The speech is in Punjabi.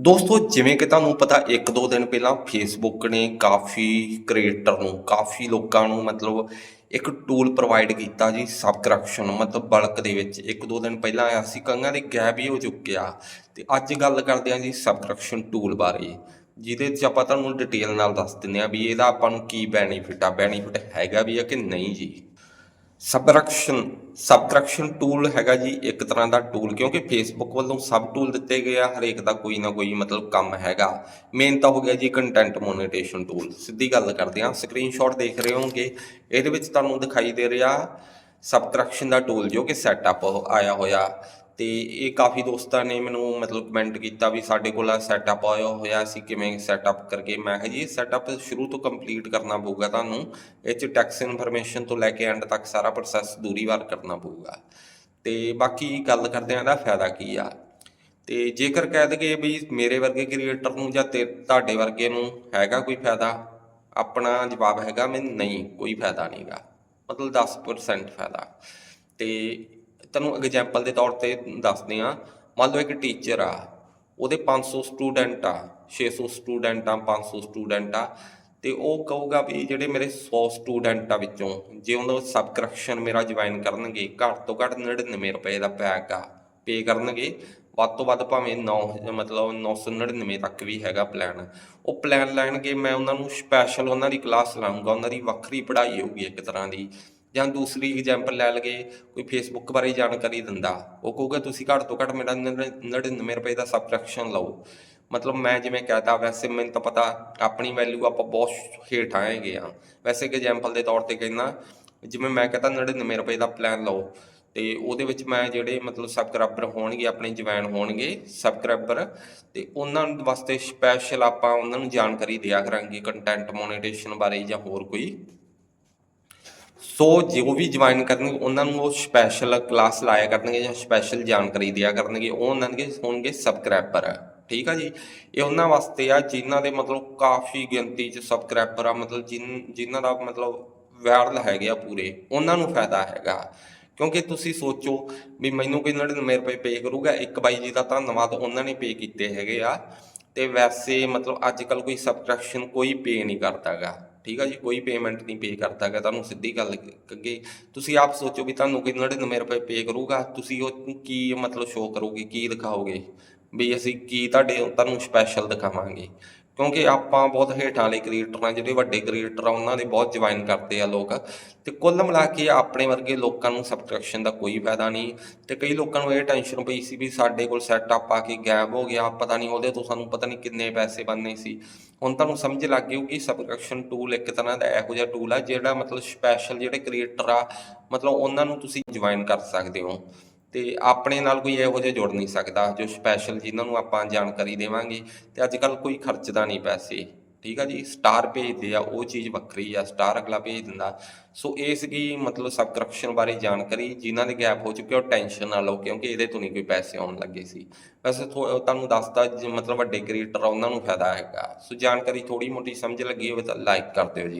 ਦੋਸਤੋ, ਜਿਵੇਂ ਕਿ ਤੁਹਾਨੂੰ ਪਤਾ, ਇੱਕ ਦੋ ਦਿਨ ਪਹਿਲਾਂ ਫੇਸਬੁੱਕ ਨੇ ਕਾਫੀ ਕ੍ਰੀਏਟਰ ਨੂੰ, ਕਾਫੀ ਲੋਕਾਂ ਨੂੰ ਮਤਲਬ ਇੱਕ ਟੂਲ ਪ੍ਰੋਵਾਈਡ ਕੀਤਾ ਜੀ ਸਬਸਕ੍ਰਿਪਸ਼ਨ ਮਤਲਬ ਬਲਕ ਦੇ ਵਿੱਚ। ਇੱਕ ਦੋ ਦਿਨ ਪਹਿਲਾਂ ਆਇਆ ਸੀ, ਕੰਗਾਂ ਦੇ ਗੈਪ ਹੀ ਹੋ ਚੁੱਕਿਆ ਤੇ ਅੱਜ ਗੱਲ ਕਰਦੇ ਹਾਂ ਜੀ ਸਬਸਕ੍ਰਿਪਸ਼ਨ ਟੂਲ ਬਾਰੇ, ਜਿਹਦੇ 'ਚ ਆਪਾਂ ਤੁਹਾਨੂੰ ਡਿਟੇਲ ਨਾਲ ਦੱਸ ਦਿੰਦੇ ਹਾਂ ਵੀ ਇਹਦਾ ਆਪਾਂ ਨੂੰ ਕੀ ਬੈਨੀਫਿਟ ਆ ਬੈਨੀਫਿਟ ਹੈਗਾ ਵੀ ਆ ਕਿ ਨਹੀਂ ਜੀ। ਸਬਸਕ੍ਰਿਪਸ਼ਨ ਸਬਸਕ੍ਰਿਪਸ਼ਨ ਟੂਲ ਹੈਗਾ ਜੀ, ਇੱਕ ਤਰ੍ਹਾਂ ਦਾ ਟੂਲ ਕਿਉਂਕਿ ਫੇਸਬੁੱਕ ਵੱਲੋਂ ਸਬ ਟੂਲ ਦਿੱਤੇ ਗਏ ਆ, ਹਰੇਕ ਦਾ ਕੋਈ ਨਾ ਕੋਈ ਮਤਲਬ ਕੰਮ ਹੈਗਾ। ਮੇਨ ਤਾਂ ਹੋ ਗਿਆ ਜੀ ਕੰਟੈਂਟ ਮੋਨੇਟੇਸ਼ਨ ਟੂਲ ਸਿੱਧੀ ਗੱਲ ਕਰਦੇ ਆ ਸਕਰੀਨਸ਼ਾਟ ਦੇਖ ਰਹੇ ਹੋਗੇ ਇਹਦੇ ਵਿੱਚ ਤੁਹਾਨੂੰ ਦਿਖਾਈ ਦੇ ਰਿਹਾ ਸਬਸਕ੍ਰਿਪਸ਼ਨ ਦਾ ਟੂਲ ਜੋ ਕਿ ਸੈਟਅਪ ਆਇਆ ਹੋਇਆ। ਤੇ ਇਹ ਕਾਫੀ ਦੋਸਤਾਂ ਨੇ ਮੈਨੂੰ ਮਤਲਬ ਕਮੈਂਟ ਕੀਤਾ ਵੀ ਸਾਡੇ ਕੋਲ ਸੈਟਅਪ ਆਇਆ ਹੋਇਆ ਸੀ ਕਿਵੇਂ ਸੈਟਅਪ ਕਰਕੇ, ਮੈਂ ਕਿਹਾ ਜੀ ਸੈਟਅਪ ਸ਼ੁਰੂ ਤੋਂ ਕੰਪਲੀਟ ਕਰਨਾ ਪਊਗਾ ਤੁਹਾਨੂੰ, ਇਹ ਚ ਟੈਕਸ ਇਨਫੋਰਮੇਸ਼ਨ ਤੋਂ ਲੈ ਕੇ ਐਂਡ ਤੱਕ ਸਾਰਾ ਪ੍ਰੋਸੈਸ ਦੂਰੀ ਵਾਰ ਕਰਨਾ ਪਊਗਾ। ਤੇ ਬਾਕੀ ਗੱਲ ਕਰਦੇ ਆ ਇਹਦਾ ਫਾਇਦਾ ਕੀ ਆ। ਤੇ ਜੇਕਰ ਕਹਿ ਦਈਏ ਵੀ ਮੇਰੇ ਵਰਗੇ ਕ੍ਰੀਏਟਰ ਨੂੰ ਜਾਂ ਤੇ ਤੁਹਾਡੇ ਵਰਗੇ ਨੂੰ ਹੈਗਾ ਕੋਈ ਫਾਇਦਾ? ਆਪਣਾ ਜਵਾਬ ਹੈਗਾ ਮੈਂ ਨਹੀਂ, ਕੋਈ ਫਾਇਦਾ ਨਹੀਂਗਾ ਮਤਲਬ 10% ਫਾਇਦਾ। ਤੇ ਤੁਹਾਨੂੰ ਐਗਜ਼ਾਮਪਲ ਦੇ ਤੌਰ ਤੇ ਦੱਸਦੇ ਆ ਮੰਨ ਲਓ ਇੱਕ ਟੀਚਰ ਆ, ਉਹਦੇ 500 ਸਟੂਡੈਂਟ ਆ 600 ਸਟੂਡੈਂਟ ਆ 500 ਸਟੂਡੈਂਟ ਆ, ਤੇ ਉਹ ਕਹੂਗਾ ਵੀ ਜਿਹੜੇ ਮੇਰੇ 100 ਸਟੂਡੈਂਟ ਆ ਵਿੱਚੋਂ, ਜੇ ਉਹਨਾਂ ਦਾ ਸਬਸਕ੍ਰਿਪਸ਼ਨ ਮੇਰਾ ਜੁਆਇਨ ਕਰਨਗੇ, ਘੱਟ ਤੋਂ ਘੱਟ 99 ਰੁਪਏ ਦਾ ਪੈਕ ਆ ਪੇ ਕਰਨਗੇ, ਵੱਧ ਤੋਂ ਵੱਧ ਭਾਵੇਂ 9 ਮਤਲਬ 999 ਤੱਕ ਵੀ ਹੈਗਾ ਪਲਾਨ ਉਹ ਪਲਾਨ ਲੈਣਗੇ, ਮੈਂ ਉਹਨਾਂ ਨੂੰ ਸਪੈਸ਼ਲ ਉਹਨਾਂ ਦੀ ਕਲਾਸ ਲਾਉਂਗਾ ਉਹਨਾਂ ਦੀ ਵੱਖਰੀ ਪੜ੍ਹਾਈ ਹੋਊਗੀ ਇੱਕ ਤਰ੍ਹਾਂ ਦੀ। ਜਾਂ ਦੂਸਰੀ ਐਗਜ਼ਾਮਪਲ ਲੈ ਲਗੇ ਕੋਈ ਫੇਸਬੁੱਕ ਬਾਰੇ ਜਾਣਕਾਰੀ ਦਿੰਦਾ, ਉਹ ਕਹੂਗਾ, ਤੁਸੀਂ ਘੱਟ ਤੋਂ ਘੱਟ ਮੇਰਾ 99 ਰੁਪਏ ਦਾ ਸਬਸਕ੍ਰਿਪਸ਼ਨ ਲਓ। ਮਤਲਬ ਮੈਂ ਜਿਵੇਂ ਕਹਤਾ, ਵੈਸੇ ਮੈਨੂੰ ਤਾਂ ਪਤਾ, ਆਪਣੀ ਵੈਲਿਊ ਆਪਾਂ ਬਹੁਤ ਹੇਠ ਆਏਗੇ ਆ ਵੈਸੇ ਇੱਕ ਐਗਜ਼ਾਮਪਲ ਦੇ ਤੌਰ ਤੇ ਕਹਿੰਦਾ, ਜਿਵੇਂ ਮੈਂ ਕਹਤਾ 99 ਰੁਪਏ ਦਾ ਪਲਾਨ ਲਓ, ਤੇ ਉਹਦੇ ਵਿੱਚ ਮੈਂ ਜਿਹੜੇ ਮਤਲਬ ਸਬਸਕ੍ਰਾਈਬਰ ਹੋਣਗੇ, ਆਪਣੇ ਜੁਆਇਨ ਹੋਣਗੇ ਸਬਸਕ੍ਰਾਈਬਰ ਤੇ ਉਹਨਾਂ ਵਾਸਤੇ ਸਪੈਸ਼ਲ ਆਪਾਂ ਉਹਨਾਂ ਨੂੰ ਜਾਣਕਾਰੀ ਦਿਆ ਕਰਾਂਗੇ ਕੰਟੈਂਟ ਮੋਨੇਟੇਸ਼ਨ ਬਾਰੇ ਜਾਂ ਹੋਰ ਕੋਈ। ਸੋ ਜੋ ਵੀ ਜੁਆਇਨ ਕਰਨਗੇ, ਉਹਨਾਂ ਨੂੰ ਉਹ ਸਪੈਸ਼ਲ ਕਲਾਸ ਲਾਇਆ ਕਰਨਗੇ ਜਾਂ ਸਪੈਸ਼ਲ ਜਾਣਕਾਰੀ ਦਿਆ ਕਰਨਗੇ, ਉਹ ਉਹਨਾਂ ਦੇ ਹੋਣਗੇ ਸਬਸਕ੍ਰਾਈਬਰ ਠੀਕ ਆ ਜੀ? ਇਹ ਉਹਨਾਂ ਵਾਸਤੇ ਆ ਜਿਨ੍ਹਾਂ ਦੇ ਮਤਲਬ ਕਾਫੀ ਗਿਣਤੀ ਚ ਸਬਸਕ੍ਰਾਈਬਰ ਆ, ਮਤਲਬ ਜਿਨ, ਜਿਨ੍ਹਾਂ ਦਾ ਮਤਲਬ ਵਾਇਰਲ ਹੈਗੇ ਆ ਪੂਰੇ, ਉਹਨਾਂ ਨੂੰ ਫਾਇਦਾ ਹੈਗਾ। ਕਿਉਂਕਿ ਤੁਸੀਂ ਸੋਚੋ ਵੀ ਮੈਨੂੰ ਕੋਈ 99 ਰੁਪਏ ਪੇ ਕਰੂਗਾ, ਇੱਕ ਬਾਈ ਜੀ ਦਾ ਧੰਨਵਾਦ ਉਹਨਾਂ ਨੇ ਪੇ ਕੀਤੇ ਹੈਗੇ ਆ। ਤੇ ਵੈਸੇ ਮਤਲਬ ਅੱਜ ਕੱਲ ਕੋਈ ਸਬਸਕ੍ਰਿਪਸ਼ਨ ਕੋਈ ਪੇ ਨਹੀਂ ਕਰਦਾਗਾ ਠੀਕ ਆ ਜੀ, ਕੋਈ ਪੇਮੈਂਟ ਨਹੀਂ ਪੇ ਕਰਦਾਗਾ ਤੁਹਾਨੂੰ ਸਿੱਧੀ ਗੱਲ ਅੱਗੇ ਤੁਸੀਂ ਆਪ ਸੋਚੋ ਵੀ ਤੁਹਾਨੂੰ ਕੋਈ 99 ਰੁਪਏ ਪੇ ਕਰੂਗਾ, ਤੁਸੀਂ ਉਹ ਕੀ ਮਤਲਬ ਸ਼ੋਅ ਕਰੋਗੇ, ਕੀ ਦਿਖਾਓਗੇ? ਵੀ ਅਸੀਂ ਕੀ ਤੁਹਾਡੇ, ਤੁਹਾਨੂੰ ਸਪੈਸ਼ਲ ਦਿਖਾਵਾਂਗੇ। ਕਿਉਂਕਿ ਆਪਾਂ ਬਹੁਤ ਹੇਠਾਂ ਵਾਲੇ ਕ੍ਰੀਏਟਰ ਆ ਜਿਹੜੇ ਵੱਡੇ ਕ੍ਰੀਏਟਰ ਆ, ਉਹਨਾਂ ਦੇ ਬਹੁਤ ਜੁਆਇਨ ਕਰਦੇ ਆ ਲੋਕ। ਤੇ ਕੁੱਲ ਮਿਲਾ ਕੇ ਆਪਣੇ ਵਰਗੇ ਲੋਕਾਂ ਨੂੰ ਸਬਸਕ੍ਰਿਪਸ਼ਨ ਦਾ ਕੋਈ ਫਾਇਦਾ ਨਹੀਂ। ਤੇ ਕਈ ਲੋਕਾਂ ਨੂੰ ਇਹ ਟੈਨਸ਼ਨ ਪਈ ਸੀ ਵੀ ਸਾਡੇ ਕੋਲ ਸੈਟਅਪ ਆ ਕੇ ਗਾਇਬ ਹੋ ਗਿਆ, ਪਤਾ ਨਹੀਂ ਉਹਦੇ ਤੋਂ ਸਾਨੂੰ ਪਤਾ ਨਹੀਂ ਕਿੰਨੇ ਪੈਸੇ ਬਣਨੇ ਸੀ। ਹੁਣ ਤੁਹਾਨੂੰ ਸਮਝ ਲੱਗ ਗਈ ਕਿ ਸਬਸਕ੍ਰਿਪਸ਼ਨ ਟੂਲ ਇੱਕ ਤਰ੍ਹਾਂ ਦਾ ਇਹੋ ਜਿਹਾ ਟੂਲ ਆ, ਜਿਹੜਾ ਮਤਲਬ ਸਪੈਸ਼ਲ ਜਿਹੜੇ ਕ੍ਰੀਏਟਰ ਆ, ਮਤਲਬ ਉਹਨਾਂ ਨੂੰ ਤੁਸੀਂ ਜੁਆਇਨ ਕਰ ਸਕਦੇ ਹੋ। ਤੇ ਆਪਣੇ ਨਾਲ ਕੋਈ ਇਹੋ ਜਿਹਾ ਜੁੜ ਨਹੀਂ ਸਕਦਾ, ਜੋ ਸਪੈਸ਼ਲ ਜਿਨ੍ਹਾਂ ਨੂੰ ਆਪਾਂ ਜਾਣਕਾਰੀ ਦੇਵਾਂਗੇ, ਤੇ ਅੱਜ ਕੱਲ ਕੋਈ ਖਰਚਦਾ ਨਹੀਂ ਪੈਸੇ, ਠੀਕ ਆ ਜੀ? ਸਟਾਰ ਭੇਜਦੇ ਆ ਉਹ ਚੀਜ਼ ਵੱਖਰੀ ਆ ਸਟਾਰ ਅਗਲਾ ਭੇਜ ਦਿੰਦਾ। ਸੋ ਇਹ ਸੀਗੀ ਮਤਲਬ ਸਬਸਕ੍ਰਿਪਸ਼ਨ ਬਾਰੇ ਜਾਣਕਾਰੀ, ਜਿਨ੍ਹਾਂ ਦੇ ਗੈਪ ਹੋ ਚੁੱਕੇ ਉਹ ਟੈਨਸ਼ਨ ਨਾ ਲਓ, ਕਿਉਂਕਿ ਇਹਦੇ ਤੋਂ ਨਹੀਂ ਕੋਈ ਪੈਸੇ ਆਉਣ ਲੱਗੇ ਸੀ। ਵੈਸੇ ਥੋ- ਤੁਹਾਨੂੰ ਦੱਸਦਾ, ਜੇ ਮਤਲਬ ਵੱਡੇ ਕ੍ਰੀਏਟਰ ਉਹਨਾਂ ਨੂੰ ਫਾਇਦਾ ਹੈਗਾ। ਸੋ ਜਾਣਕਾਰੀ ਥੋੜੀ ਮੋਟੀ ਸਮਝ ਲੱਗੀ ਹੋਵੇ ਤਾਂ ਲਾਈਕ ਕਰ ਦਿਓ ਜੀ।